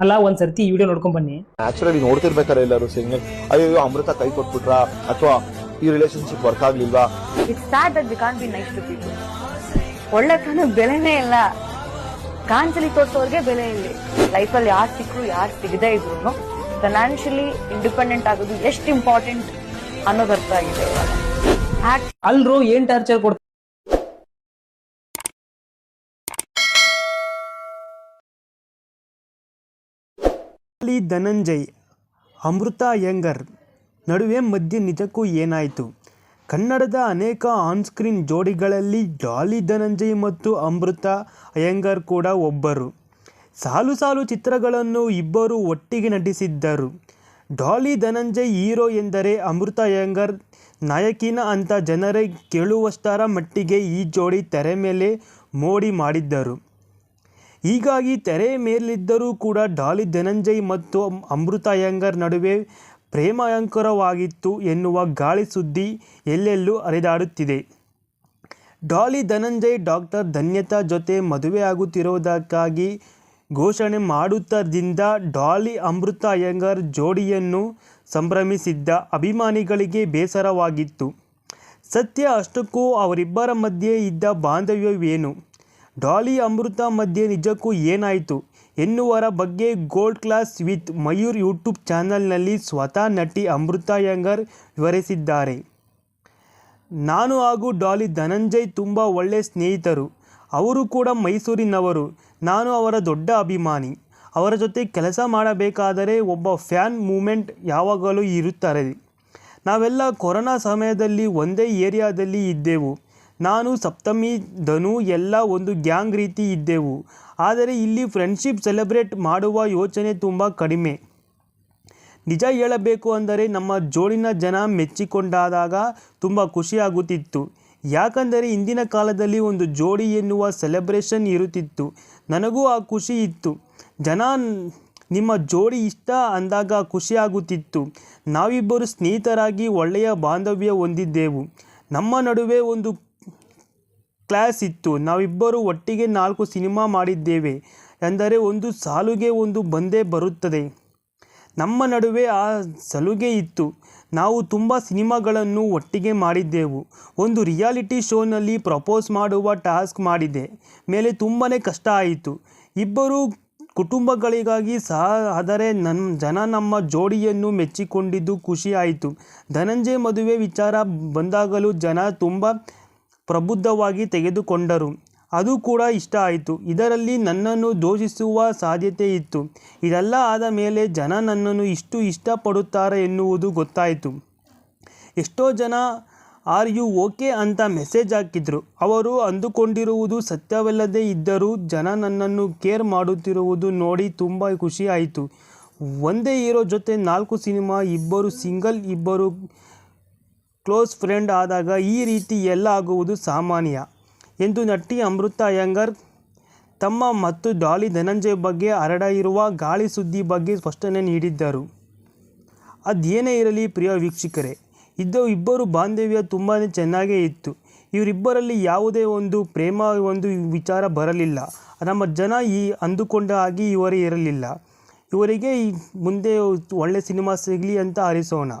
ಅಲ್ಲ ಒಂದ್ ಸರ್ತಿ ಈ ವಿಡಿಯೋ ನೋಡ್ಕೊಂಡ್ ಬನ್ನಿ. ನ್ಯಾಚುರಲಿ ನೋಡ್ತಿರ್ಬೇಕಾರೆ ಎಲ್ಲರೂ ಸಿಂಗಲ್. ಅಯ್ಯೋ ಅಮೃತ ಕೈ ಕೊಟ್ಬಿಟ್ರಾ? ಅಥವಾ ಈ relationship work ಆಗ್ಲಿಲ್ವಾ? It's sad that we can be nice to people ಒಳ್ಳೆತನ ಬೆಲೆನೇ ಇಲ್ಲ. ಕಾಂಚಲಿ ತೋರ್ಸೋರ್ಗೆ ಬೆಲೆ ಇಲ್ಲಿ. ಅಲ್ಲಿ ಯಾರು ಸಿಕ್ಕರು ಯಾರು ಸಿಗದೇ ಇದ್ರು ಫೈನಾನ್ಷಿಯಲಿ ಇಂಡಿಪೆಂಡೆಂಟ್ ಆಗೋದು ಎಷ್ಟು ಇಂಪಾರ್ಟೆಂಟ್ ಅನ್ನೋದು ಅರ್ಥ ಆಗಿದೆ ಇವಾಗ. Act- ಅಲ್ರು ಏನ್ ಟಾರ್ಚರ್ ಕೊಡ್ತಾರೆ? ಅಲ್ಲಿ ಧನಂಜಯ್, ಅಮೃತ ಅಯ್ಯಂಗರ್ ನಡುವೆ ಮಧ್ಯೆ ನಿಜಕ್ಕೂ ಏನಾಯಿತು? ಕನ್ನಡದ ಅನೇಕ ಆನ್ಸ್ಕ್ರೀನ್ ಜೋಡಿಗಳಲ್ಲಿ ಡಾಲಿ ಧನಂಜಯ್ ಮತ್ತು ಅಮೃತ ಅಯ್ಯಂಗರ್ ಕೂಡ ಒಬ್ಬರು. ಸಾಲು ಸಾಲು ಚಿತ್ರಗಳನ್ನು ಇಬ್ಬರು ಒಟ್ಟಿಗೆ ನಟಿಸಿದ್ದರು. ಡಾಲಿ ಧನಂಜಯ್ ಹೀರೋ ಎಂದರೆ ಅಮೃತ ಅಯ್ಯಂಗರ್ ನಾಯಕಿನ ಅಂತ ಜನರೇ ಕೇಳುವಷ್ಟರ ಮಟ್ಟಿಗೆ ಈ ಜೋಡಿ ತೆರೆ ಮೇಲೆ ಮೋಡಿ ಮಾಡಿದ್ದರು. ಹೀಗಾಗಿ ತೆರೆ ಮೇಲಿದ್ದರೂ ಕೂಡ ಡಾಲಿ ಧನಂಜಯ್ ಮತ್ತು ಅಮೃತ ಅಯ್ಯಂಗರ್ ನಡುವೆ ಪ್ರೇಮಯಂಕರವಾಗಿತ್ತು ಎನ್ನುವ ಗಾಳಿ ಸುದ್ದಿ ಎಲ್ಲೆಲ್ಲೂ ಹರಿದಾಡುತ್ತಿದೆ. ಡಾಲಿ ಧನಂಜಯ್ ಡಾಕ್ಟರ್ ಧನ್ಯತಾ ಜೊತೆ ಮದುವೆ ಆಗುತ್ತಿರುವುದಕ್ಕಾಗಿ ಘೋಷಣೆ ಮಾಡುತ್ತದಿಂದ ಡಾಲಿ ಅಮೃತ ಅಯ್ಯಂಗರ್ ಜೋಡಿಯನ್ನು ಸಂಭ್ರಮಿಸಿದ್ದ ಅಭಿಮಾನಿಗಳಿಗೆ ಬೇಸರವಾಗಿತ್ತು. ಸತ್ಯ ಅಷ್ಟಕ್ಕೂ ಅವರಿಬ್ಬರ ಮಧ್ಯೆ ಇದ್ದ ಬಾಂಧವ್ಯವೇನು? ಡಾಲಿ ಅಮೃತ ಮಧ್ಯೆ ನಿಜಕ್ಕೂ ಏನಾಯಿತು? ಎನ್ನುವರ ಬಗ್ಗೆ gold class with Mayur YouTube ಚಾನಲ್ನಲ್ಲಿ ಸ್ವತಃ ನಟಿ ಅಮೃತ ಯಂಗರ್ ವಿವರಿಸಿದ್ದಾರೆ. ನಾನು ಹಾಗೂ ಡಾಲಿ ಧನಂಜಯ್ ತುಂಬ ಒಳ್ಳೆಯ ಸ್ನೇಹಿತರು. ಅವರು ಕೂಡ ಮೈಸೂರಿನವರು. ನಾನು ಅವರ ದೊಡ್ಡ ಅಭಿಮಾನಿ. ಅವರ ಜೊತೆ ಕೆಲಸ ಮಾಡಬೇಕಾದರೆ ಒಬ್ಬ ಫ್ಯಾನ್ ಮೂಮೆಂಟ್ ಯಾವಾಗಲೂ ಇರುತ್ತಾರೆ ನಾವೆಲ್ಲ ಕೊರೋನಾ ಸಮಯದಲ್ಲಿ ಒಂದೇ ಏರಿಯಾದಲ್ಲಿ ಇದ್ದೆವು. ನಾನು ಸಪ್ತಮಿ ಧನು ಎಲ್ಲ ಒಂದು ಗ್ಯಾಂಗ್ ರೀತಿ ಇದ್ದೆವು. ಆದರೆ ಇಲ್ಲಿ ಫ್ರೆಂಡ್ಶಿಪ್ ಸೆಲೆಬ್ರೇಟ್ ಮಾಡುವ ಯೋಚನೆ ತುಂಬ ಕಡಿಮೆ. ನಿಜ ಹೇಳಬೇಕು ಅಂದರೆ ನಮ್ಮ ಜೋಡಿನ ಜನ ಮೆಚ್ಚಿಕೊಂಡಾದಾಗ ತುಂಬ ಖುಷಿಯಾಗುತ್ತಿತ್ತು. ಯಾಕಂದರೆ ಇಂದಿನ ಕಾಲದಲ್ಲಿ ಒಂದು ಜೋಡಿ ಎನ್ನುವ ಸೆಲೆಬ್ರೇಷನ್ ಇರುತ್ತಿತ್ತು. ನನಗೂ ಆ ಖುಷಿ ಇತ್ತು. ಜನ ನಿಮ್ಮ ಜೋಡಿ ಇಷ್ಟ ಅಂದಾಗ ಖುಷಿಯಾಗುತ್ತಿತ್ತು. ನಾವಿಬ್ಬರು ಸ್ನೇಹಿತರಾಗಿ ಒಳ್ಳೆಯ ಬಾಂಧವ್ಯ ಹೊಂದಿದ್ದೆವು. ನಮ್ಮ ನಡುವೆ ಒಂದು ಕ್ಲಾಸ್ ಇತ್ತು. ನಾವಿಬ್ಬರು ಒಟ್ಟಿಗೆ ನಾಲ್ಕು ಸಿನಿಮಾ ಮಾಡಿದ್ದೇವೆ. ಎಂದರೆ ಒಂದು ಸಾಲುಗೆ ಒಂದು ಬಂದೇ ಬರುತ್ತದೆ. ನಮ್ಮ ನಡುವೆ ಆ ಸಲುಗೆ ಇತ್ತು. ನಾವು ತುಂಬ ಸಿನಿಮಾಗಳನ್ನು ಒಟ್ಟಿಗೆ ಮಾಡಿದ್ದೆವು. ಒಂದು ರಿಯಾಲಿಟಿ ಶೋನಲ್ಲಿ ಪ್ರಪೋಸ್ ಮಾಡುವ ಟಾಸ್ಕ್ ಮಾಡಿದೆ. ಮೇಲೆ ತುಂಬಾ ಕಷ್ಟ ಆಯಿತು. ಇಬ್ಬರು ಕುಟುಂಬಗಳಿಗಾಗಿ ಸಹ, ಆದರೆ ನನ್ನ ಜನ ನಮ್ಮ ಜೋಡಿಯನ್ನು ಮೆಚ್ಚಿಕೊಂಡಿದ್ದು ಖುಷಿ ಆಯಿತು. ಧನಂಜಯ್ ಮದುವೆ ವಿಚಾರ ಬಂದಾಗಲೂ ಜನ ತುಂಬ ಪ್ರಬುದ್ಧವಾಗಿ ತೆಗೆದುಕೊಂಡರು. ಅದು ಕೂಡ ಇಷ್ಟ ಆಯಿತು. ಇದರಲ್ಲಿ ನನ್ನನ್ನು ದೋಷಿಸುವ ಸಾಧ್ಯತೆ ಇತ್ತು. ಇದೆಲ್ಲ ಆದ ಮೇಲೆ ಜನ ನನ್ನನ್ನು ಇಷ್ಟು ಇಷ್ಟಪಡುತ್ತಾರೆ ಎನ್ನುವುದು ಗೊತ್ತಾಯಿತು. ಎಷ್ಟೋ ಜನ, ಆರ್ ಯು ಓಕೆ ಅಂತ ಮೆಸೇಜ್ ಹಾಕಿದ್ರು. ಅವರು ಅಂದುಕೊಂಡಿರುವುದು ಸತ್ಯವಲ್ಲದೇ ಇದ್ದರೂ ಜನ ನನ್ನನ್ನು ಕೇರ್ ಮಾಡುತ್ತಿರುವುದು ನೋಡಿ ತುಂಬ ಖುಷಿ ಆಯಿತು. ಒಂದೇ ಹೀರೋ ಜೊತೆ ನಾಲ್ಕು ಸಿನಿಮಾ, ಇಬ್ಬರು ಸಿಂಗಲ್, ಇಬ್ಬರು ಕ್ಲೋಸ್ ಫ್ರೆಂಡ್ ಆದಾಗ ಈ ರೀತಿ ಎಲ್ಲ ಆಗುವುದು ಸಾಮಾನ್ಯ. ಎಂದು ನಟಿ ಅಮೃತ ಅಯ್ಯಂಗರ್ ತಮ್ಮ ಮತ್ತು ಡಾಲಿ ಧನಂಜಯ್ ಬಗ್ಗೆ ಹರಡಿರುವ ಗಾಳಿ ಸುದ್ದಿ ಬಗ್ಗೆ ಸ್ಪಷ್ಟನೆ ನೀಡಿದ್ದರು. ಅದೇನೇ ಇರಲಿ ಪ್ರಿಯ ವೀಕ್ಷಕರೇ ಇದ್ದ ಇಬ್ಬರು ಬಾಂಧವ್ಯ ತುಂಬಾ ಚೆನ್ನಾಗೇ ಇತ್ತು. ಇವರಿಬ್ಬರಲ್ಲಿ ಯಾವುದೇ ಒಂದು ಪ್ರೇಮ, ಒಂದು ವಿಚಾರ ಬರಲಿಲ್ಲ. ನಮ್ಮ ಜನ ಈ ಅಂದುಕೊಂಡ ಹಾಗೆ ಇವರೇ ಇರಲಿಲ್ಲ. ಇವರಿಗೆ ಮುಂದೆ ಒಳ್ಳೆ ಸಿನಿಮಾ ಸಿಗಲಿ ಅಂತ ಹಾರೈಸೋಣ